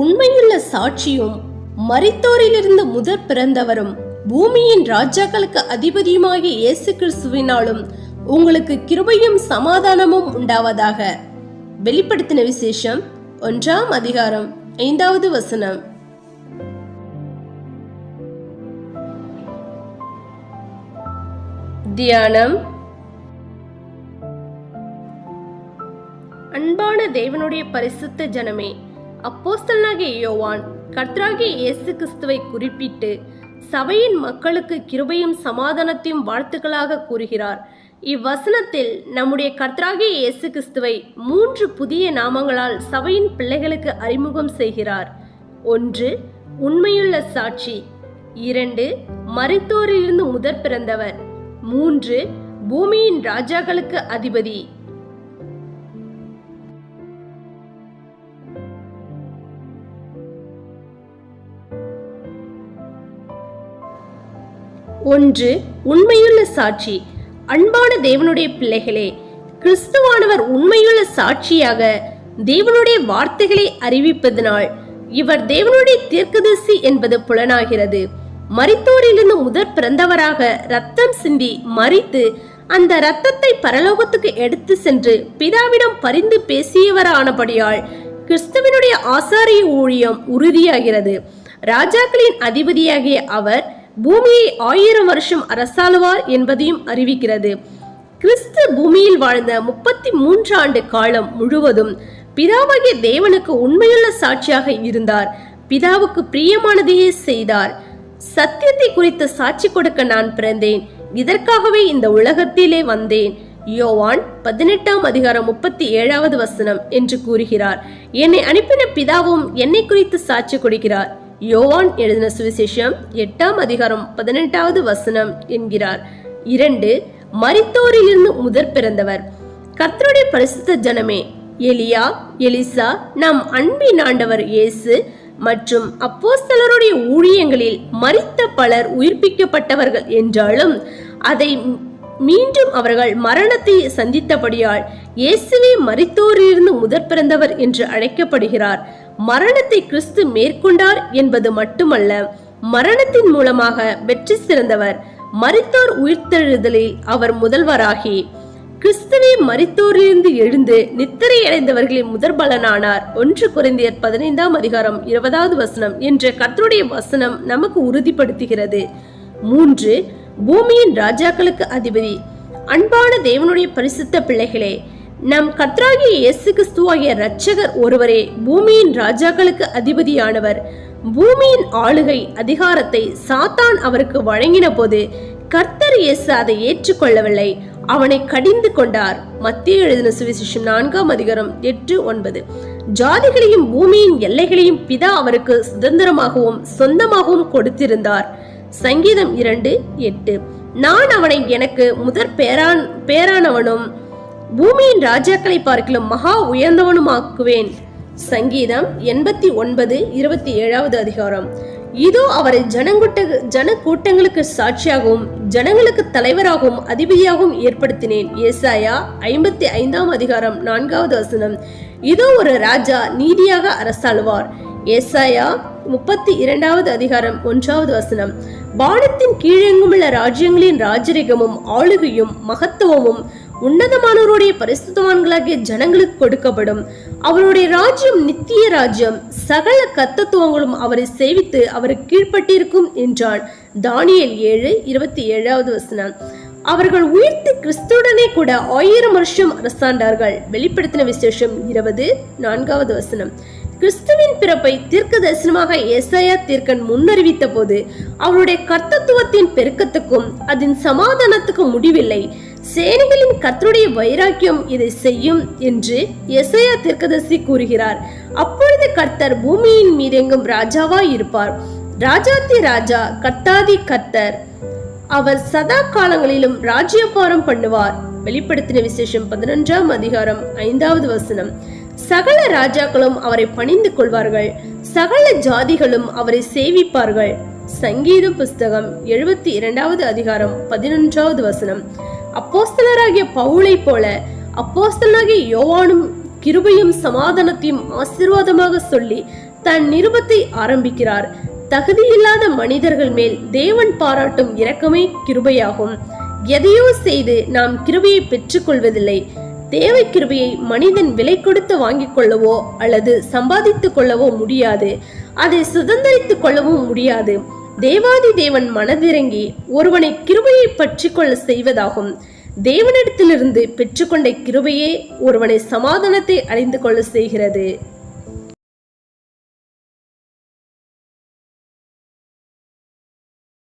உண்மையுள்ள சாட்சியும் மரித்தோரிலிருந்து முதற் பிறந்தவரும் பூமியின் ராஜாக்களுக்கு அதிபதியுமாகிய இயேசு கிறிஸ்துவினாலும் உங்களுக்கு கிருபையும் சமாதானமும் உண்டாவதாக. வெளிப்படுத்தின விசேஷம் ஒன்றாம் அதிகாரம் ஐந்தாவது வசனம். தியானம். அன்பான தேவனுடைய பரிசுத்த ஜனமே அப்போஸ்தலனாகிய யோவான் கர்த்தராகிய இயேசு கிறிஸ்துவை குறிப்பிட்டு சபையின் மக்களுக்கு கிருபையும் சமாதானத்தையும் வாழ்த்துக்களாக கூறுகிறார். இவ்வசனத்தில் நம்முடைய கர்த்தராகிய இயேசு கிறிஸ்துவை மூன்று புதிய நாமங்களால் சபையின் பிள்ளைகளுக்கு அறிமுகம் செய்கிறார். ஒன்று உண்மையுள்ள சாட்சி. இரண்டு மருத்துவரிலிருந்து முதற் பிறந்தவர். மூன்று பூமியின் ராஜாக்களுக்கு அதிபதி. ஒன்று உண்மையுள்ள சாட்சி. அன்பான தேவனுடைய பிள்ளைகளே கிறிஸ்துவானவர் உண்மையுள்ள சாட்சியாக தேவனுடைய வார்த்தைகளை அறிவிப்பதனால் இவர் தேவனுடைய தீர்க்கதரிசி என்பது புலனாகிறது. மரித்தோரிலிருந்து முதற் பிறந்தவராக ரத்தம் சிந்தி மறித்து அந்த ரத்தத்தை பரலோகத்துக்கு எடுத்து சென்று பிதாவிடம் பரிந்து பேசியவரானபடியால் கிறிஸ்துவனுடைய ஆசாரிய ஊழியம் உறுதியாகிறது. ராஜாக்களின் அதிபதியாகிய அவர் பூமியை ஆயிரம் வருஷம் அரசாளுவார் என்பதையும் அறிவிக்கிறது. கிறிஸ்து பூமியில் வாழ்ந்த முப்பத்தி மூன்று ஆண்டு காலம் முழுவதும் பிதாவாகிய தேவனுக்கு உண்மையுள்ள சாட்சியாக இருந்தார். பிதாவுக்கு பிரியமானதையே செய்தார். சத்தியத்தை குறித்து சாட்சி கொடுக்க நான் பிறந்தேன். இதற்காகவே இந்த உலகத்திலே வந்தேன். யோவான் பதினெட்டாம் அதிகாரம் முப்பத்தி ஏழாவது வசனம் என்று கூறுகிறார். என்னை அனுப்பின பிதாவும் என்னை குறித்து சாட்சி கொடுக்கிறார். யோவான் எழுதின சுவிசேஷம் எட்டாம் அதிகாரம் பதினெட்டாவது வசனம் என்கிறார். இரண்டு மரித்தோரிலிருந்து முதற் பிறந்தவர். கர்த்தருடைய பரிசுத்த ஜனமே எலியா எலிசா நம் அன்பின் ஆண்டவர் இயேசு மற்றும் அப்போஸ்தலருடைய ஊழியங்களில் மறித்த பலர் உயிர்ப்பிக்கப்பட்டவர்கள் என்றாலும் அதை மீண்டும் அவர்கள் மரணத்தை சந்தித்தபடியால் இயேசுவே மறித்தோரிலிருந்து முதற் பிறந்தவர் என்று அழைக்கப்படுகிறார். மரணத்தை கிறிஸ்து மேற்கொண்டார் என்பது மட்டுமல்ல மரணத்தின் மூலமாக வெற்றி சிறந்தவர் மரித்தோர் உயிர்த்தெழுதலில் அவர் முதல்வராகி கிறிஸ்துவே மரித்தோரிலிருந்து எழுந்து நித்திரை அடைந்தவர்களின் முதற் பலனானார் ஒன்று குறைந்தியர் பதினைந்தாம் அதிகாரம் இருபதாவது வசனம் என்ற கர்த்தருடைய வசனம் நமக்கு உறுதிப்படுத்துகிறது. மூன்று பூமியின் ராஜாக்களுக்கு அதிபதி அன்பான தேவனுடைய பரிசுத்த பிள்ளைகளே நம் கத்ராகிய இயேசு கிறிஸ்துவாகிய இரட்சகர் ஒருவரே பூமியின் ராஜாக்களுக்கு அதிபதியானவர். பூமியின் ஆளுகை அதிகாரத்தை சாத்தான் அவருக்கு வழங்கின போது கர்த்தர் இயேசு அதை ஏற்றுக்கொள்ளவில்லை. அவனை கடிந்து கொண்டார். மத்திய எழுதின சுவிசேஷம் நான்காம் அதிகாரம் எட்டு ஒன்பது. ஜாதிகளையும் பூமியின் எல்லைகளையும் பிதா அவருக்கு சுதந்திரமாகவும் சொந்தமாகவும் கொடுத்திருந்தார். சங்கீதம் இரண்டு எட்டு. நான் அவனை எனக்கு முதற் பேரான் பேரானவனும் பூமியின் ராஜாக்களை பார்க்கலும் மகா உயர்ந்தவனுமாக்குவேன். சங்கீதம் எண்பத்தி ஒன்பது இருபத்தி ஏழாவது அதிகாரம். இதோ அவரை ஜனங்குட்ட ஜன கூட்டங்களுக்கு சாட்சியாகவும் ஜனங்களுக்கு தலைவராகவும் அதிபதியாகவும் ஏற்படுத்தினேன். ஏசாயா ஐம்பத்தி ஐந்தாம் அதிகாரம் நான்காவது வசனம். இதோ ஒரு ராஜா நீதியாக அரசாளுவார். ஏசாயா முப்பத்தி இரண்டாவது அதிகாரம் ஒன்றாவது வசனம். வானத்தின் கீழெங்குமுள்ள ராஜ்யங்களின் ராஜரிகமும் ஆளுகையும் மகத்துவமும் உன்னதமானவருடைய பரிசுத்தவான்களாகிய ஜனங்களுக்கு கொடுக்கப்படும். அவருடைய ராஜ்யம் நித்திய ராஜ்யம். சகல கத்தத்துவங்களும் அவரை சேவித்து அவருக்கு கீழ்ப்பட்டிருக்கும் என்றான். தானியல் ஏழு இருபத்தி ஏழாவது வசனம். அவர்கள் உயிர்த்து கிறிஸ்துடனே கூட ஆயிரம் வருஷம் அரசாண்டார்கள். வெளிப்படுத்தின விசேஷம் இருபது நான்காவது வசனம். கிறிஸ்துவின் பிறப்பை தீர்க்க தரிசனமாக ஏசாயா தீர்க்கன் முன்னறிவித்த போது அவருடைய கர்த்தத்துவத்தின் பெருக்கத்துக்கும் அதன் சமாதானத்துக்கும் முடிவில்லை. சேனைகளின் கத்தருடைய வைராக்கியம் இதை செய்யும் என்று எசையா தீர்க்கதரிசி கூறுகிறார். அப்பொழுது கர்த்தர் பூமியின் மீதெங்கும் ராஜாவா இருப்பார். ராஜாதி ராஜா கர்த்தாதி கர்த்தர். அவர் சதா காலங்களிலும் ராஜ்யபாரம் பண்ணுவார். வெளிப்படுத்தின விசேஷம் பதினொன்றாம் அதிகாரம் ஐந்தாவது வசனம். சகல ராஜாக்களும் அவரை பணிந்து கொள்வார்கள். சகல ஜாதிகளும் அவரை சேவிப்பார்கள். சங்கீத புஸ்தகம் எழுபத்தி இரண்டாவது அதிகாரம் பதினொன்றாவது வசனம். அப்போஸ்தலராகிய பவுளை போல அப்போஸ்தலனாகிய யோவானும் கிருபையும் சமாதானத்தையும் ஆசீர்வாதமாக சொல்லி தன் நிருபத்தை ஆரம்பிக்கிறார். தகுதியில்லாத மனிதர்கள் மேல் தேவன் பாராட்டும் இரக்கமே கிருபையாகும். எதையோ செய்து நாம் கிருபையை பெற்றுக்கொள்வதில்லை. தேவை கிருபையை மனிதன் விலை கொடுத்து வாங்கிக் கொள்ளவோ அல்லது சம்பாதித்துக் கொள்ளவோ முடியாது. அதை சுதந்திரித்துக் கொள்ளவும் முடியாது. தேவாதி தேவன் மனதிறங்கி ஒருவனை கிருபையை பற்றி கொள்ள செய்வதாகும். தேவனிடத்திலிருந்து பெற்றுக்கொண்ட கிருபையே ஒருவனை சமாதானத்தை அடைந்து கொள்ள செய்கிறது.